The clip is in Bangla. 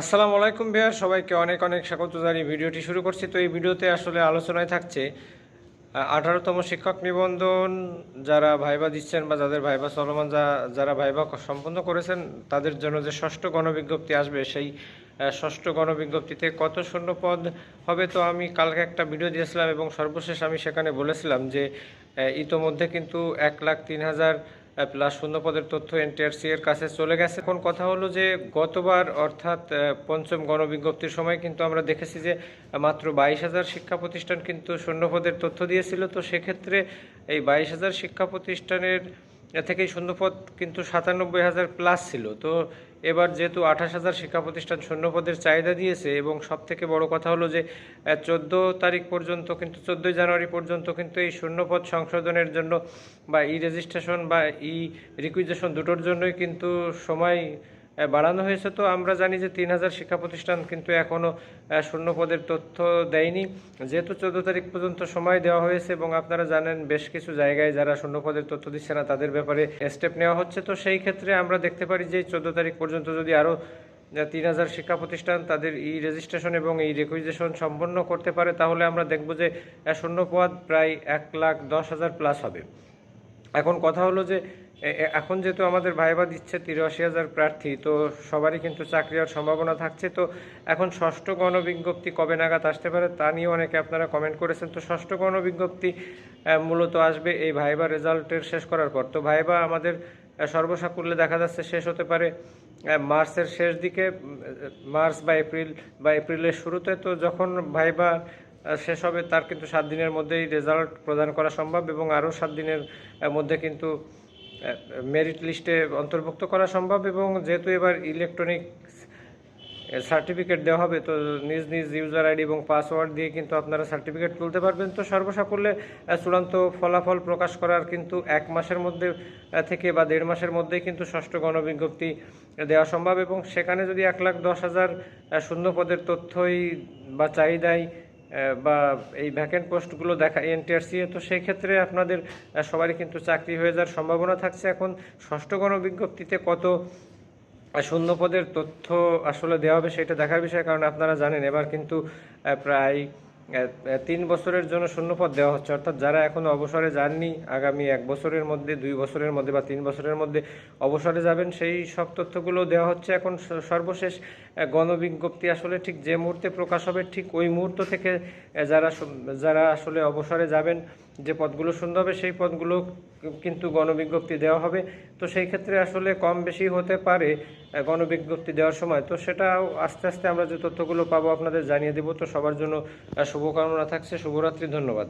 আসসালামু আলাইকুম বিহার সবাইকে অনেক অনেক স্বাগত জানিয়ে ভিডিওটি শুরু করছি। তো এই ভিডিওতে আসলে আলোচনায় থাকছে আঠারোতম শিক্ষক নিবন্ধন যারা ভাইবা দিচ্ছেন বা যাদের ভাইবা চলমান যা, যারা ভাইবা সম্পন্ন করেছেন, তাদের জন্য যে ষষ্ঠ গণবিজ্ঞপ্তি আসবে, সেই ষষ্ঠ গণবিজ্ঞপ্তিতে কত শূন্য পদ হবে, তো আমি কালকে একটা ভিডিও দিয়েছিলাম এবং সর্বশেষ আমি সেখানে বলেছিলাম যে ইতোমধ্যে কিন্তু এক লাখ তিন হাজার প্লাস শূন্য পদের তথ্য এনটিআরসি এর কাছে চলে গেছে। এখন কথা হলো যে, গতবার অর্থাৎ পঞ্চম গণবিজ্ঞপ্তির সময় কিন্তু আমরা দেখেছি যে, মাত্র বাইশ হাজার শিক্ষা প্রতিষ্ঠান কিন্তু শূন্য পদের তথ্য দিয়েছিল। তো সেক্ষেত্রে এই বাইশ হাজার শিক্ষা প্রতিষ্ঠানের থেকেই শূন্যপদ কিন্তু সাতানব্বই হাজার প্লাস ছিল। তো এবার যেহেতু আঠাশ হাজার শিক্ষা প্রতিষ্ঠান শূন্যপদের চাহিদা দিয়েছে এবং সব থেকে বড় কথা হলো যে চোদ্দ তারিখ পর্যন্ত কিন্তু, চোদ্দোই জানুয়ারি পর্যন্ত কিন্তু এই শূন্যপদ সংশোধনের জন্য বা ই রেজিস্ট্রেশন বা ই রিকুইজেশন দুটোর জন্যই কিন্তু সময় বাড়ানো হয়েছে। তো আমরা জানি যে তিন হাজার শিক্ষা প্রতিষ্ঠান কিন্তু এখনও শূন্য পদের তথ্য দেয়নি। যেহেতু চোদ্দ তারিখ পর্যন্ত সময় দেওয়া হয়েছে এবং আপনারা জানেন বেশ কিছু জায়গায় যারা শূন্য পদের তথ্য দিচ্ছে না, তাদের ব্যাপারে স্টেপ নেওয়া হচ্ছে। তো সেই ক্ষেত্রে আমরা দেখতে পারি যে চোদ্দ তারিখ পর্যন্ত যদি আরও তিন হাজার শিক্ষা প্রতিষ্ঠান তাদের ই রেজিস্ট্রেশন এবং ই রেকুইজেশন সম্পন্ন করতে পারে, তাহলে আমরা দেখব যে শূন্য পদ প্রায় এক লাখ দশ হাজার প্লাস হবে। এখন কথা হলো যে এখন যেহেতু আমাদের ভাইবা দিচ্ছে তিরাশি হাজার প্রার্থী, তো সবারই কিন্তু চাকরি হওয়ার সম্ভাবনা থাকছে। তো এখন ষষ্ঠ গণবিজ্ঞপ্তি কবে নাগাদ আসতে পারে তা নিয়ে অনেকে আপনারা কমেন্ট করেছেন। তো ষষ্ঠ গণবিজ্ঞপ্তি মূলত আসবে এই ভাইবা রেজাল্টের শেষ করার পর। তো ভাইবা আমাদের সর্বসাকুল্যে দেখা যাচ্ছে শেষ হতে পারে মার্চের শেষ দিকে মার্চ বা এপ্রিল, বা এপ্রিলের শুরুতে। তো যখন ভাইবা শেষ হবে তার কিন্তু সাত দিনের মধ্যেই রেজাল্ট প্রদান করা সম্ভব এবং আরও সাত দিনের মধ্যে কিন্তু মেরিট লিস্টে অন্তর্ভুক্ত করা সম্ভব এবং যেহেতু এবার ইলেকট্রনিক সার্টিফিকেট দেওয়া হবে, তো নিজ নিজ ইউজার আইডি এবং পাসওয়ার্ড দিয়ে কিন্তু আপনারা সার্টিফিকেট তুলতে পারবেন। তো সর্বসাকুল্যে চূড়ান্ত ফলাফল প্রকাশ করার কিন্তু এক মাসের মধ্যে থেকে বা দেড় মাসের মধ্যেই কিন্তু ষষ্ঠ গণবিজ্ঞপ্তি দেওয়া সম্ভব এবং সেখানে যদি এক লাখ দশ হাজার শূন্য পদের তথ্যই বা চাহিদাই বা এই ভ্যাকেন্ট পোস্টগুলো দেখা এনটিআরসি তো সেই ক্ষেত্রে আপনাদের সবারই কিন্তু চাকরি হয়ে যাওয়ার সম্ভাবনা থাকছে। এখন ষষ্ঠ গণবিজ্ঞপ্তিতে কত শূন্য পদের তথ্য আসলে দেওয়া হবে সেটা দেখার বিষয়, কারণ আপনারা জানেন, এবার কিন্তু প্রায় তিন বছরের জন্য শূন্যপদ দেওয়া হচ্ছে। অর্থাৎ যারা এখনও অবসরে যাননি, আগামী এক বছরের মধ্যে, দুই বছরের মধ্যে বা তিন বছরের মধ্যে অবসরে যাবেন, সেই সব তথ্যগুলো দেওয়া হচ্ছে। এখন সর্বশেষ গণবিজ্ঞপ্তি আসলে ঠিক যে মুহূর্তে প্রকাশ হবে, ঠিক ওই মুহূর্ত থেকে যারা যারা আসলে অবসরে যাবেন, যে পদগুলো শূন্য হবে, সেই পদগুলো কিন্তু গণবিজ্ঞপ্তি দেওয়া হবে। তো সেই ক্ষেত্রে আসলে কম বেশি হতে পারে গণবিজ্ঞপ্তি দেওয়ার সময়। তো সেটাও আস্তে আস্তে আমরা যে তথ্যগুলো পাবো আপনাদের জানিয়ে দেবো। তো সবার জন্য শুভকামনা থাকছে। শুভরাত্রি, ধন্যবাদ।